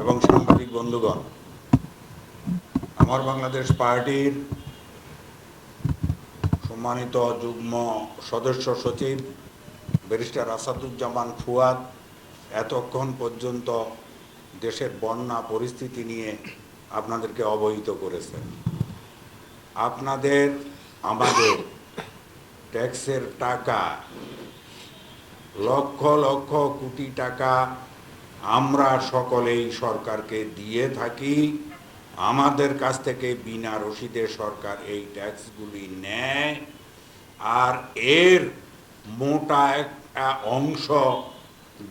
এবং সাংবাদিক বন্ধুগণ, আমার বাংলাদেশ পার্টির সম্মানিত যুগ্ম সদস্য সচিব ব্যারিস্টার আসাদুজ্জামান ফুয়াদ, এতক্ষণ পর্যন্ত দেশের বন্যা পরিস্থিতি নিয়ে আপনাদেরকে অবহিত করেছেন। আপনাদের, আমাদের ট্যাক্সের টাকা, লক্ষ লক্ষ কোটি টাকা আমরা সকলেই সরকারকে দিয়ে থাকি। আমাদের কাছ থেকে বিনা রসিদে সরকার এই ট্যাক্সগুলি নেয়। আর এর মোটা একটা অংশ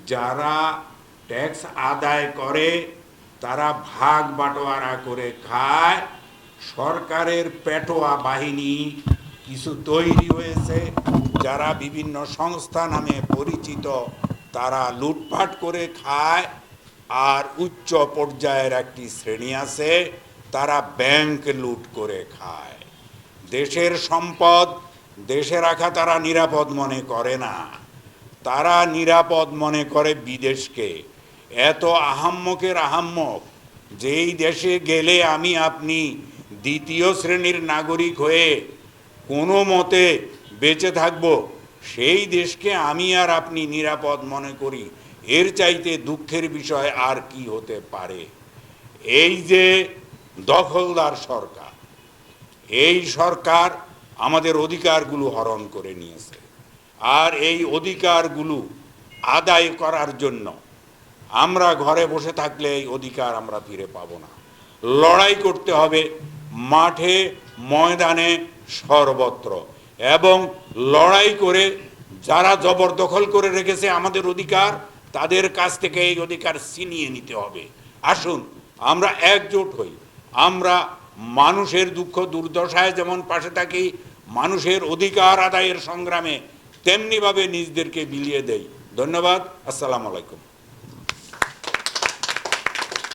যারা ট্যাক্স আদায় করে, তারা ভাগ বাটোয়ারা করে খায়। সরকারের পেটোয়া বাহিনী কিছু তৈরি হয়েছে, যারা বিভিন্ন সংস্থা নামে পরিচিত তারা লুটপাট করে খায়, আর উচ্চ পর্যায়ের একটি শ্রেণি আছে, তারা ব্যাংক লুট করে খায়। দেশের সম্পদ দেশে রাখা তারা নিরাপদ মনে করে না। তারা নিরাপদ মনে করে বিদেশকে। এত আহাম্মকের আহাম্মক, যেই দেশে গেলে আমি আপনি দ্বিতীয় শ্রেণির নাগরিক হয়ে কোনো মতে বেঁচে থাকব সেই দেশকে আমি আর আপনি নিরাপদ মনে করি। এর চাইতে দুঃখের বিষয় আর কি হতে পারে? এই যে দখলদার সরকার, এই সরকার আমাদের অধিকারগুলো হরণ করে নিয়েছে। আর এই অধিকারগুলো আদায় করার জন্য আমরা ঘরে বসে থাকলে এই অধিকার আমরা ফিরে পাবো না। লড়াই করতে হবে, মাঠে, ময়দানে সর্বত্র। এবং লড়াই করে যারা জবরদখল করে রেখেছে আমাদের অধিকার, তাদের কাছ থেকে এই অধিকার ছিনিয়ে নিতে হবে। আসুন, আমরা একজোট হই। আমরা মানুষের দুঃখ দুর্দশায় যেমন পাশে থাকি, মানুষের অধিকার আদায়ের সংগ্রামে তেমনিভাবে নিজদেরকে বিলিয়ে দেই। ধন্যবাদ। আসসালামু আলাইকুম।